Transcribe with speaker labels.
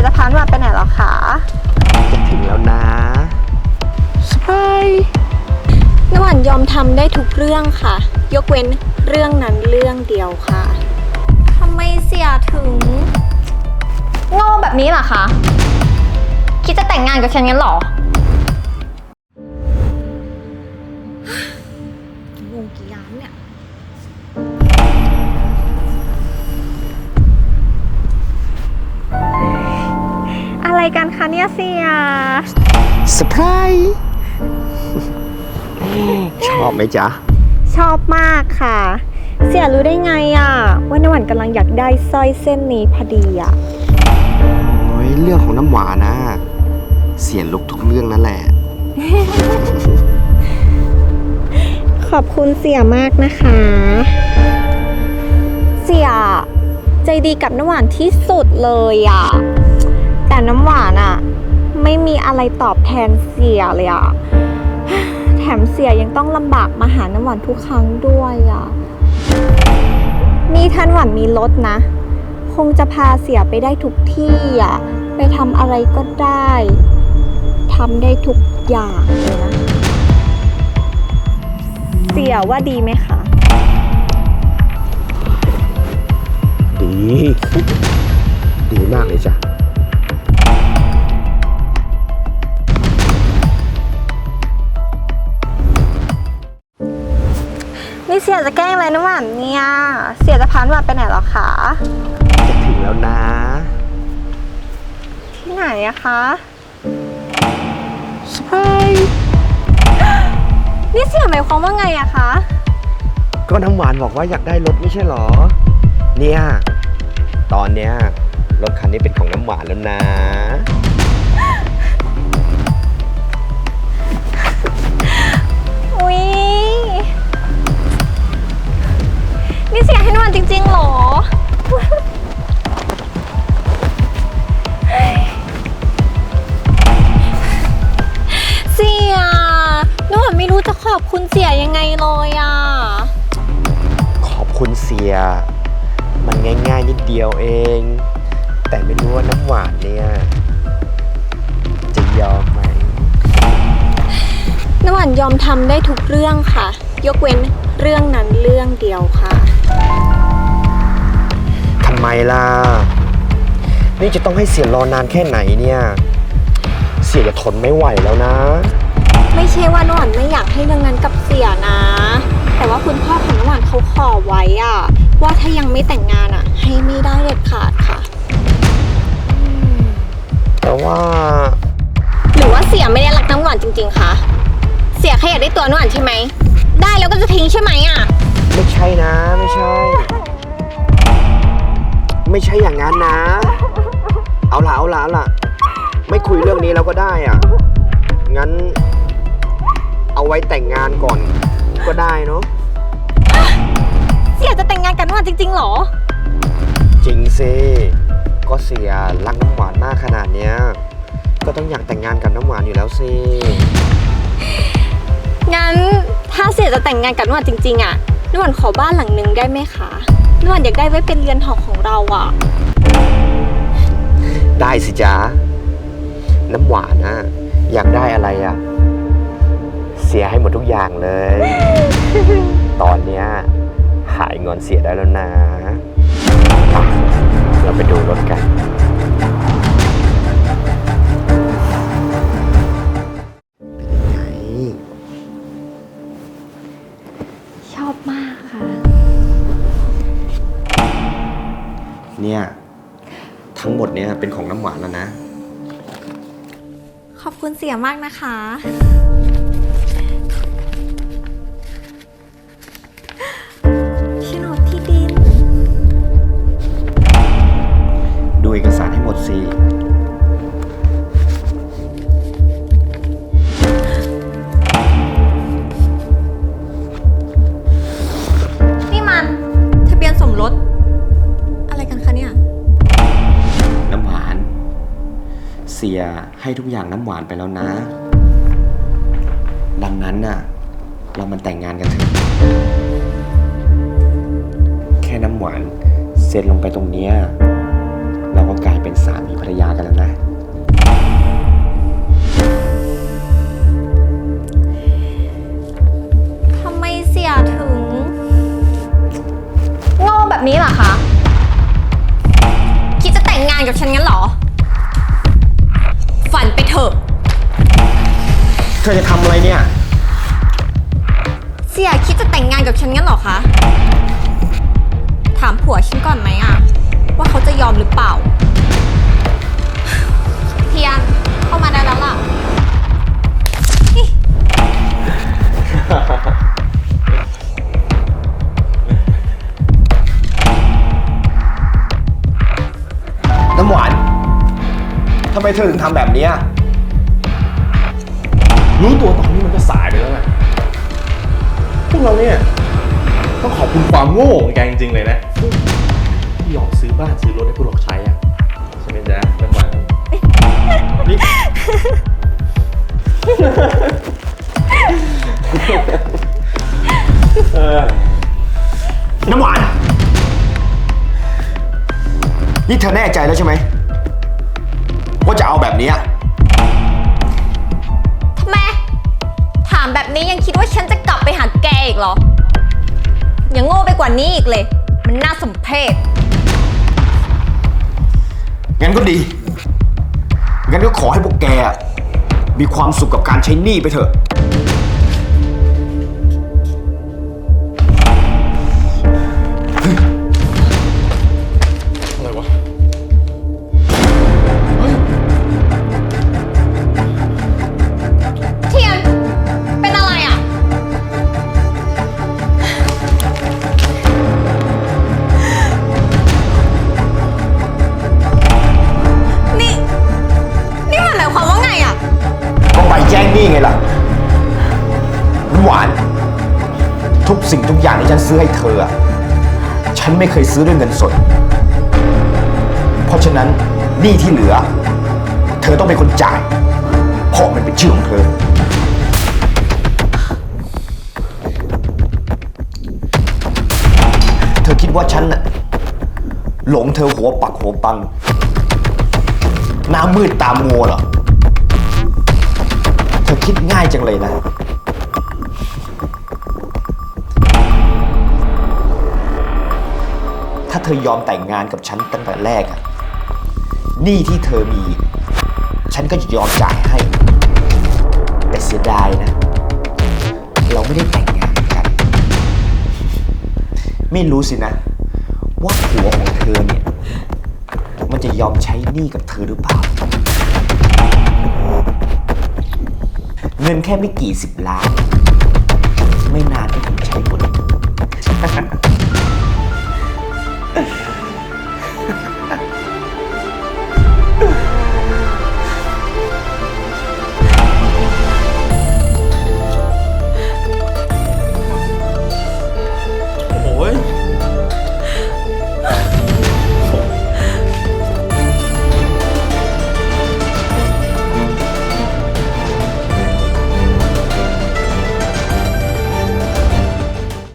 Speaker 1: ยจะพาน้ำหวานไปไหนเหรอคะ
Speaker 2: จะถึงแล้วนะสบาย
Speaker 1: น้ำหวานยอมทำได้ทุกเรื่องค่ะ ยกเว้นเรื่องนั้นเรื่องเดียวค่ะทำไมเสียถึง
Speaker 3: โง่แบบนี้เหรอคะ คิดจะแต่งงานกับฉันงั้นเหรอ
Speaker 1: อะไรกันคะเนี่ยเสีย
Speaker 2: สไพรส์ชอบไหมจ๊ะ
Speaker 1: ชอบมากค่ะ เสียรู้ได้ไงอะว่าน้ำหวานกำลังอยากได้สร้อยเส้นนี้พอดีอะ
Speaker 2: โอ้ยเรื่องของน้ำหวานนะเสียลุกทุกเรื่องนั่นแหละ
Speaker 1: ขอบคุณเสียมากนะคะ เสียใจดีกับน้ำหวานที่สุดเลยอะ แต่น้ำหวานอะไม่มีอะไรตอบแทนเสียเลยอะแถมเสียยังต้องลำบากมาหาน้ำหวานทุกครั้งด้วยอะนี่ท่านหวานมีรถนะ คงจะพาเสียไปได้ทุกที่อะไปทำอะไรก็ได้ทำได้ทุกอย่างเลยนะ เสียว่าดีไหมคะ
Speaker 2: ดี ดีมากเลยจ้ะ
Speaker 1: นี่เสียจะแกล้งอะไรน้ำหวานเนี่ย เสียจะพาน้ำหวานไปไหนเหรอคะ
Speaker 2: จะถึงแล้วนะ
Speaker 1: ที่ไหนอะคะ
Speaker 2: สบาย
Speaker 1: นี่เสียหมายความว่าไงอะคะ
Speaker 2: ก็น้ำหวานบอกว่าอยากได้รถไม่ใช่เหรอ เนี่ย ตอนเนี้ยรถคันนี้เป็นของน้ำหวานแล้วนะ
Speaker 1: นี่เสียให้น้ำหวานจริงๆเหรอ เสียน้ำหวานไม่รู้จะขอบคุณเสียยังไงเลยอะ
Speaker 2: ขอบคุณเสีย มันง่ายๆนิดเดียวเอง แต่ไม่รู้ว่าน้ำหวานเนี่ย จะยอมไหม
Speaker 1: น้ำหวานยอมทำได้ทุกเรื่องค่ะ ยกเว้นเรื่องนั้นเรื่องเดียวค่ะ
Speaker 2: ทำไมล่ะ นี่จะต้องให้เสียรอนานแค่ไหนเนี่ย เสียจะทนไม่ไหวแล้วนะ
Speaker 1: ไม่ใช่ว่าน้ำหวานไม่อยากให้เรื่องนั้นกับเสียนะ แต่ว่าคุณพ่อของน้ำหวานเขาขอไว้อะว่าถ้ายังไม่แต่งงานอะให้ไม่ได้เด็ดขาดค่ะ
Speaker 2: แต่ว่า
Speaker 1: หรือว่าเสียไม่ได้รักน้ำหวานจริงๆคะเสียแค่อยากได้ตัวน้ำหวานใช่ไหม ได้แล้วก็จะทิ้งใช่ไหมอะ
Speaker 2: ไม่ใช่นะ ไม่ใช่ ไม่ใช่อย่างนั้นนะ เอาละเอาละเอาละไม่คุยเรื่องนี้แล้วก็ได้อะ งั้น เอาไว้แต่งงานก่อนก็ได้เนาะ
Speaker 1: เสียจะแต่งงานกับน้ำหวานจริงๆเหรอ
Speaker 2: จริงสิก็เสียรักน้ำหวานมากขนาดเนี้ย ก็ต้องอยากแต่งงานกับน้ำหวานอยู่แล้วสิ
Speaker 1: งั้นถ้าเสียจะแต่งงานกับน้ำหวานจริงๆอะ น้ำหวานขอบ้านหลังหนึงได้ไหมคะน้ำหวานอยากได้ไว้เป็นเรือนหอของเราอะ
Speaker 2: ได้สิจ๊ะน้ำหวานนะอยากได้อะไรอะเสียให้หมดทุกอย่างเลย ตอนเนี้ยหายงอนเสียได้แล้วนะอะเราไปดูรถกันเป็น เป็นของน้ำหวานแล้วนะ
Speaker 1: ขอบคุณเสียมากนะคะีย
Speaker 2: ให้ทุกอย่างน้ำหวานไปแล้วนะ ดังนั้นน่ะ เรามันแต่งงานกันเถอะแค่น้ำหวานเซ็นลงไปตรงเนี้ยเราก็กลายเป็นสามีภรรยากันแล้วนะ
Speaker 1: เธ
Speaker 2: อจะทำอะไรเนี่ย
Speaker 1: เสียคิดจะแต่งงานกับฉันงั้นเหรอคะ ถามผัวฉันก่อนไหมอะว่าเขาจะยอมหรือเปล่าเทียนเข้ามาได้แล้วล่ะ
Speaker 2: น้ำหวานทำไมเธอถึงทำแบบเนี้ย
Speaker 4: รู้ตัวตอนนี้มันก็สายไปแล้วแหละพวกเราเนี่ยต้องขอบคุณความโง่ของแกจริงๆเลยนะที่ยอมซื้อบ้านซื้อรถให้พวกเราใช้อะใช่ไหมจ๊ะน้ำหวานนี่เออ
Speaker 2: น้ำหวาน นี่เธอแน่ใจแล้วใช่ไหมว่าจะเอาแบบนี้
Speaker 1: แบบนี้ยังคิดว่าฉันจะกลับไปหาแกอีกเหรอ ยังโง่ไปกว่านี้อีกเลย มันน่าสมเพช
Speaker 2: งั้นก็ดี งั้นก็ขอให้พวกแก มีความสุขกับการใช้หนี้ไปเถอะ
Speaker 4: ไง
Speaker 2: ล่ะหวาน ทุกสิ่งทุกอย่างที่ฉันซื้อให้เธอ ฉันไม่เคยซื้อด้วยเงินสด เพราะฉะนั้นหนี้ที่เหลือ เธอต้องเป็นคนจ่าย เพราะมันเป็นชื่อของเธอ เธอคิดว่าฉันน่ะหลงเธอหัวปักหัวปังหน้ามืดตามมัวเหรอ คิดง่ายจังเลยนะ ถ้าเธอยอมแต่งงานกับฉันตั้งแต่แรกอะหนี้ที่เธอมี ฉันก็จะยอมจ่ายให้ แต่เสียดายนะ เราไม่ได้แต่งงานกัน ไม่รู้สินะ ว่าผัวของเธอเนี่ย มันจะยอมใช้หนี้กับเธอหรือเปล่า เงินแค่ไม่กี่สิบล้าน